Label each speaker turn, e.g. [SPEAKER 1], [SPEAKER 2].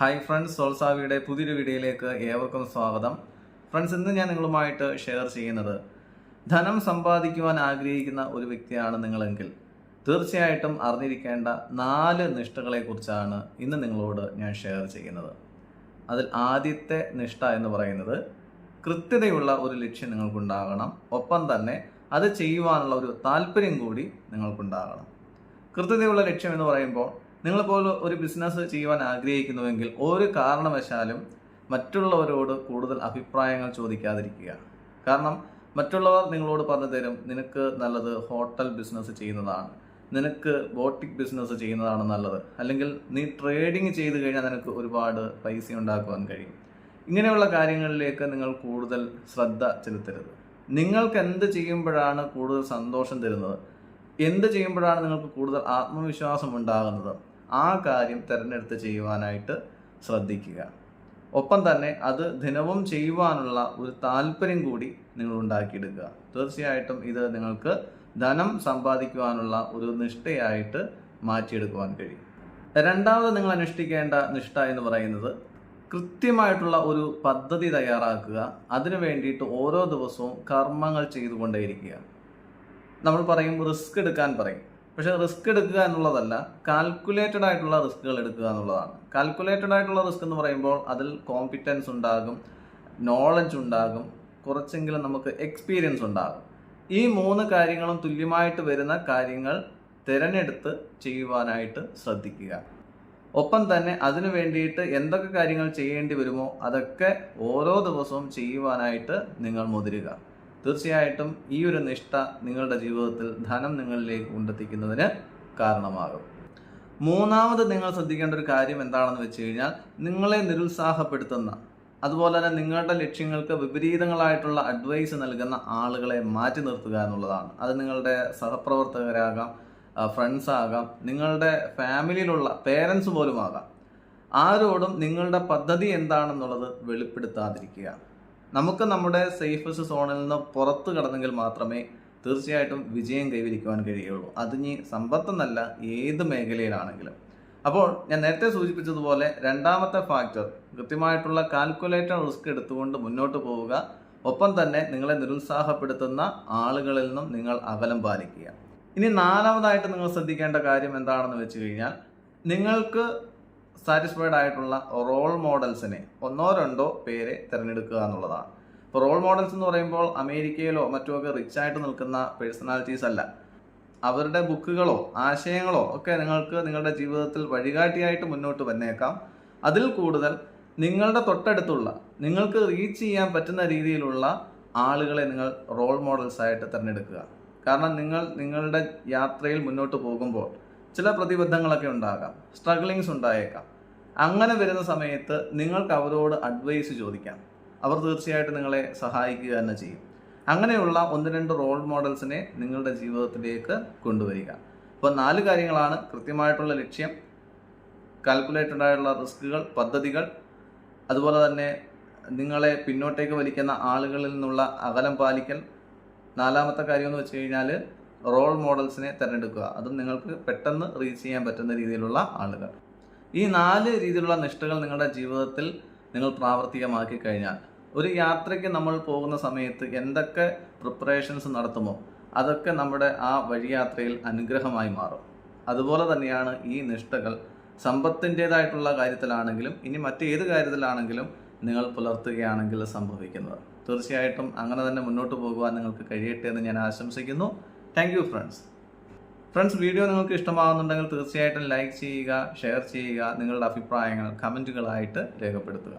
[SPEAKER 1] Hi friends സോൾസാവിയുടെ പുതിയൊരു വീഡിയോയിലേക്ക് ഏവർക്കും സ്വാഗതം. ഫ്രണ്ട്സ് ഇന്ന് ഞാൻ നിങ്ങളുമായിട്ട് ഷെയർ ചെയ്യുന്നത് ധനം സമ്പാദിക്കുവാൻ ആഗ്രഹിക്കുന്ന ഒരു വ്യക്തിയാണ് നിങ്ങളെങ്കിൽ തീർച്ചയായിട്ടും അറിഞ്ഞിരിക്കേണ്ട നാല് നിഷ്ഠകളെക്കുറിച്ചാണ് ഇന്ന് നിങ്ങളോട് ഞാൻ ഷെയർ ചെയ്യുന്നത്. അതിൽ ആദ്യത്തെ നിഷ്ഠ എന്ന് പറയുന്നത് കൃത്യതയുള്ള ഒരു ലക്ഷ്യം നിങ്ങൾക്കുണ്ടാകണം. ഒപ്പം തന്നെ അത് ചെയ്യുവാനുള്ള ഒരു താല്പര്യം കൂടി നിങ്ങൾക്കുണ്ടാകണം. കൃത്യതയുള്ള ലക്ഷ്യം എന്ന് പറയുമ്പോൾ നിങ്ങളിപ്പോൾ ഒരു ബിസിനസ് ചെയ്യുവാൻ ആഗ്രഹിക്കുന്നുവെങ്കിൽ ഒരു കാരണവശാലും മറ്റുള്ളവരോട് കൂടുതൽ അഭിപ്രായങ്ങൾ ചോദിക്കാതിരിക്കുക. കാരണം മറ്റുള്ളവർ നിങ്ങളോട് പറഞ്ഞു തരും നിനക്ക് നല്ലത് ഹോട്ടൽ ബിസിനസ് ചെയ്യുന്നതാണ്. നിനക്ക് ബോട്ടിക് ബിസിനസ് ചെയ്യുന്നതാണ് നല്ലത്. അല്ലെങ്കിൽ നീ ട്രേഡിങ് ചെയ്ത് കഴിഞ്ഞാൽ നിനക്ക് ഒരുപാട് പൈസ ഉണ്ടാക്കുവാൻ കഴിയും. ഇങ്ങനെയുള്ള കാര്യങ്ങളിലേക്ക് നിങ്ങൾ കൂടുതൽ ശ്രദ്ധ ചെലുത്തരുത്. നിങ്ങൾക്ക് എന്ത് ചെയ്യുമ്പോഴാണ് കൂടുതൽ സന്തോഷം തരുന്നത്? എന്ത് ചെയ്യുമ്പോഴാണ് നിങ്ങൾക്ക് കൂടുതൽ ആത്മവിശ്വാസം ഉണ്ടാകുന്നത്? ആ കാര്യം തിരഞ്ഞെടുത്ത് ചെയ്യുവാനായിട്ട് ശ്രദ്ധിക്കുക. ഒപ്പം തന്നെ അത് ദിനവും ചെയ്യുവാനുള്ള ഒരു താല്പര്യം കൂടി നിങ്ങൾ ഉണ്ടാക്കിയെടുക്കുക. തീർച്ചയായിട്ടും ഇത് നിങ്ങൾക്ക് ധനം സമ്പാദിക്കുവാനുള്ള ഒരു നിഷ്ഠയായിട്ട് മാറ്റിയെടുക്കുവാൻ കഴിയും. രണ്ടാമത് നിങ്ങൾ അനുഷ്ഠിക്കേണ്ട നിഷ്ഠ എന്ന് പറയുന്നത് കൃത്യമായിട്ടുള്ള ഒരു പദ്ധതി തയ്യാറാക്കുക. അതിനു വേണ്ടിയിട്ട് ഓരോ ദിവസവും കർമ്മങ്ങൾ ചെയ്തുകൊണ്ടേയിരിക്കുക. നമ്മൾ പറയും റിസ്ക് എടുക്കാൻ പറയും. പക്ഷേ റിസ്ക് എടുക്കുക എന്നുള്ളതല്ല കാൽക്കുലേറ്റഡ് ആയിട്ടുള്ള റിസ്ക്കുകൾ എടുക്കുക എന്നുള്ളതാണ്. കാൽക്കുലേറ്റഡ് ആയിട്ടുള്ള റിസ്ക് എന്ന് പറയുമ്പോൾ അതിൽ കോമ്പിറ്റൻസ് ഉണ്ടാകും നോളജ് ഉണ്ടാകും കുറച്ചെങ്കിലും നമുക്ക് എക്സ്പീരിയൻസ് ഉണ്ടാകും. ഈ മൂന്ന് കാര്യങ്ങളും തുല്യമായിട്ട് വരുന്ന കാര്യങ്ങൾ തിരഞ്ഞെടുത്ത് ചെയ്യുവാനായിട്ട് ശ്രദ്ധിക്കുക. ഒപ്പം തന്നെ അതിനു വേണ്ടിയിട്ട് എന്തൊക്കെ കാര്യങ്ങൾ ചെയ്യേണ്ടി വരുമോ അതൊക്കെ ഓരോ ദിവസവും ചെയ്യുവാനായിട്ട് നിങ്ങൾ മുതിരുക. തീർച്ചയായിട്ടും ഈ ഒരു നിഷ്ഠ നിങ്ങളുടെ ജീവിതത്തിൽ ധനം നിങ്ങളിലേക്ക് കൊണ്ടെത്തിക്കുന്നതിന് കാരണമാകും. മൂന്നാമത് നിങ്ങൾ ശ്രദ്ധിക്കേണ്ട ഒരു കാര്യം എന്താണെന്ന് വെച്ച് കഴിഞ്ഞാൽ നിങ്ങളെ നിരുത്സാഹപ്പെടുത്തുന്ന അതുപോലെ തന്നെ നിങ്ങളുടെ ലക്ഷ്യങ്ങൾക്ക് വിപരീതങ്ങളായിട്ടുള്ള അഡ്വൈസ് നൽകുന്ന ആളുകളെ മാറ്റി നിർത്തുക എന്നുള്ളതാണ്. അത് നിങ്ങളുടെ സഹപ്രവർത്തകരാകാം ഫ്രണ്ട്സ് ആകാം നിങ്ങളുടെ ഫാമിലിയിലുള്ള പേരൻസ് പോലും ആകാം ആരോടും നിങ്ങളുടെ പദ്ധതി എന്താണെന്നുള്ളത് വെളിപ്പെടുത്താതിരിക്കുക. നമുക്ക് നമ്മുടെ സേഫസ്റ്റ് സോണിൽ നിന്ന് പുറത്ത് കടന്നെങ്കിൽ മാത്രമേ തീർച്ചയായിട്ടും വിജയം കൈവരിക്കുവാൻ കഴിയുള്ളൂ അത് ഇനി സമ്പത്തെന്നല്ല ഏത് മേഖലയിലാണെങ്കിലും. അപ്പോൾ ഞാൻ നേരത്തെ സൂചിപ്പിച്ചതുപോലെ രണ്ടാമത്തെ ഫാക്ടർ കൃത്യമായിട്ടുള്ള കാൽക്കുലേറ്റർ റിസ്ക് എടുത്തുകൊണ്ട് മുന്നോട്ട് പോവുക. ഒപ്പം തന്നെ നിങ്ങളെ നിരുത്സാഹപ്പെടുത്തുന്ന ആളുകളിൽ നിന്നും നിങ്ങൾ അകലം പാലിക്കുക. ഇനി നാലാമതായിട്ട് നിങ്ങൾ ശ്രദ്ധിക്കേണ്ട കാര്യം എന്താണെന്ന് വെച്ച് കഴിഞ്ഞാൽ നിങ്ങൾക്ക് സാറ്റിസ്ഫൈഡ് ആയിട്ടുള്ള റോൾ മോഡൽസിനെ ഒന്നോ രണ്ടോ പേരെ തിരഞ്ഞെടുക്കുക എന്നുള്ളതാണ്. ഇപ്പോൾ റോൾ മോഡൽസ് എന്ന് പറയുമ്പോൾ അമേരിക്കയിലോ മറ്റോ ഒക്കെ റിച്ച് ആയിട്ട് നിൽക്കുന്ന പേഴ്സണാലിറ്റീസ് അല്ല. അവരുടെ ബുക്കുകളോ ആശയങ്ങളോ ഒക്കെ നിങ്ങൾക്ക് നിങ്ങളുടെ ജീവിതത്തിൽ വഴികാട്ടിയായിട്ട് മുന്നോട്ട് വന്നേക്കാം. അതിൽ കൂടുതൽ നിങ്ങളുടെ തൊട്ടടുത്തുള്ള നിങ്ങൾക്ക് റീച്ച് ചെയ്യാൻ പറ്റുന്ന രീതിയിലുള്ള ആളുകളെ നിങ്ങൾ റോൾ മോഡൽസ് ആയിട്ട് തിരഞ്ഞെടുക്കുക. കാരണം നിങ്ങൾ നിങ്ങളുടെ യാത്രയിൽ മുന്നോട്ട് പോകുമ്പോൾ ചില പ്രതിബദ്ധങ്ങളൊക്കെ ഉണ്ടാകാം സ്ട്രഗ്ലിങ്സ് ഉണ്ടായേക്കാം. അങ്ങനെ വരുന്ന സമയത്ത് നിങ്ങൾക്ക് അവരോട് അഡ്വൈസ് ചോദിക്കാം. അവർ തീർച്ചയായിട്ടും നിങ്ങളെ സഹായിക്കുക തന്നെ ചെയ്യും. അങ്ങനെയുള്ള ഒന്ന് രണ്ട് റോൾ മോഡൽസിനെ നിങ്ങളുടെ ജീവിതത്തിലേക്ക് കൊണ്ടുവരിക. അപ്പോൾ നാല് കാര്യങ്ങളാണ് കൃത്യമായിട്ടുള്ള ലക്ഷ്യം കാൽക്കുലേറ്റഡ് ആയിട്ടുള്ള റിസ്കുകൾ പദ്ധതികൾ അതുപോലെ തന്നെ നിങ്ങളെ പിന്നോട്ടേക്ക് വലിക്കുന്ന ആളുകളിൽ നിന്നുള്ള അകലം പാലിക്കൽ. നാലാമത്തെ കാര്യം എന്ന് വെച്ച് കഴിഞ്ഞാൽ റോൾ മോഡൽസിനെ തിരഞ്ഞെടുക്കുക. അതും നിങ്ങൾക്ക് പെട്ടെന്ന് റീച്ച് ചെയ്യാൻ പറ്റുന്ന രീതിയിലുള്ള ആളുകൾ. ഈ നാല് രീതിയിലുള്ള നിഷ്ഠകൾ നിങ്ങളുടെ ജീവിതത്തിൽ നിങ്ങൾ പ്രാവർത്തികമാക്കി കഴിഞ്ഞാൽ ഒരു യാത്രയ്ക്ക് നമ്മൾ പോകുന്ന സമയത്ത് എന്തൊക്കെ പ്രിപ്പറേഷൻസ് നടത്തുമോ അതൊക്കെ നമ്മുടെ ആ വഴിയാത്രയിൽ അനുഗ്രഹമായി മാറും. അതുപോലെ തന്നെയാണ് ഈ നിഷ്ഠകൾ സമ്പത്തിന്റെതായിട്ടുള്ള കാര്യത്തിലാണെങ്കിലും ഇനി മറ്റേത് കാര്യത്തിലാണെങ്കിലും നിങ്ങൾ പുലർത്തുകയാണെങ്കിൽ സംഭവിക്കുന്നത്. തീർച്ചയായിട്ടും അങ്ങനെ തന്നെ മുന്നോട്ട് പോകുവാൻ നിങ്ങൾക്ക് കഴിയട്ടെ എന്ന് ഞാൻ ആശംസിക്കുന്നു. Thank you friends friends video നിങ്ങൾക്ക് ഇഷ്ടമാകുന്നുണ്ടെങ്കിൽ തീർച്ചയായിട്ടും ലൈക്ക് ചെയ്യുക ഷെയർ ചെയ്യുക നിങ്ങളുടെ അഭിപ്രായങ്ങൾ കമന്റുകളായിട്ട് രേഖപ്പെടുത്തുക.